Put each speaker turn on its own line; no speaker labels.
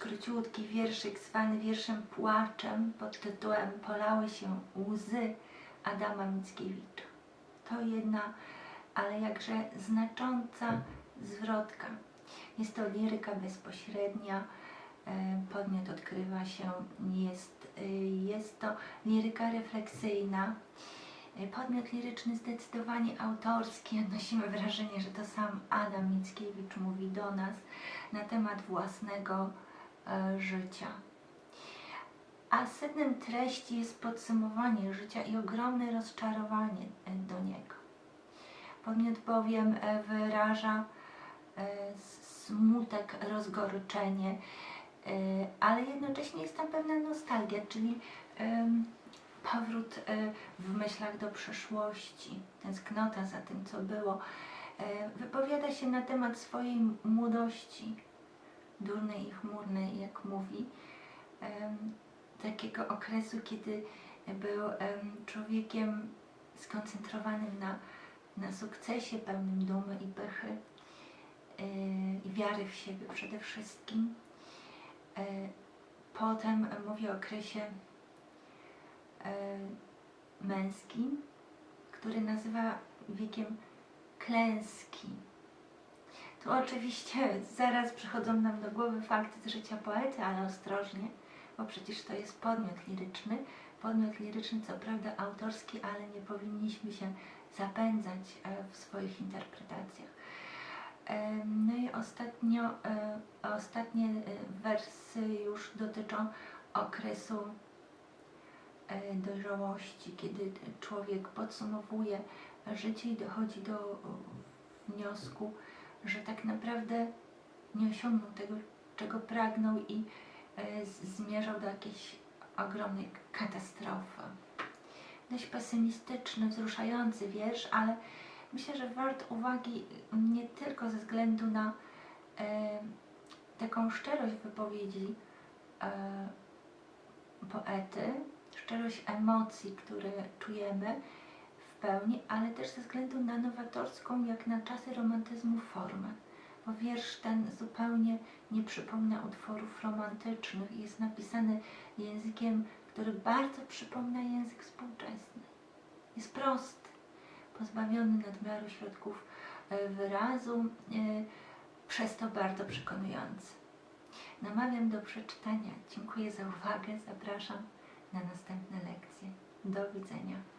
króciutki wierszyk zwany wierszem płaczem pod tytułem Polały się łzy Adama Mickiewicza. To jedna, ale jakże znacząca zwrotka. Jest to liryka bezpośrednia, e, podmiot odkrywa się, jest, e, jest to liryka refleksyjna, podmiot liryczny zdecydowanie autorski. Odnosimy wrażenie, że to sam Adam Mickiewicz mówi do nas na temat własnego e, życia. A sednem treści jest podsumowanie życia i ogromne rozczarowanie e, do niego. Podmiot bowiem e, wyraża e, smutek, rozgoryczenie, e, ale jednocześnie jest tam pewna nostalgia, czyli powrót e, w myślach do przeszłości, tęsknota za tym, co było. E, Wypowiada się na temat swojej młodości, durnej i chmurnej, jak mówi, em, takiego okresu, kiedy był em, człowiekiem skoncentrowanym na, na sukcesie, pełnym dumy i pychy i wiary w siebie przede wszystkim. Potem mówi o okresie męskim, który nazywa wiekiem klęski. Tu oczywiście zaraz przychodzą nam do głowy fakty z życia poety, ale ostrożnie, bo przecież to jest podmiot liryczny. Podmiot liryczny, co prawda autorski, ale nie powinniśmy się zapędzać e, w swoich interpretacjach. E, No i ostatnio, e, ostatnie e, wersy już dotyczą okresu e, dojrzałości, kiedy człowiek podsumowuje życie i dochodzi do e, wniosku, że tak naprawdę nie osiągnął tego, czego pragnął i e, zmierzał do jakiejś ogromnej katastrofy. Dość pesymistyczny, wzruszający wiersz, ale myślę, że wart uwagi nie tylko ze względu na e, taką szczerość wypowiedzi e, poety, szczerość emocji, które czujemy w pełni, ale też ze względu na nowatorską, jak na czasy romantyzmu, formę. Bo wiersz ten zupełnie nie przypomina utworów romantycznych i jest napisany językiem, który bardzo przypomina język współczesny. Jest prosty, pozbawiony nadmiaru środków e, wyrazu, e, przez to bardzo przekonujący. Namawiam do przeczytania. Dziękuję za uwagę. Zapraszam na następne lekcje. Do widzenia.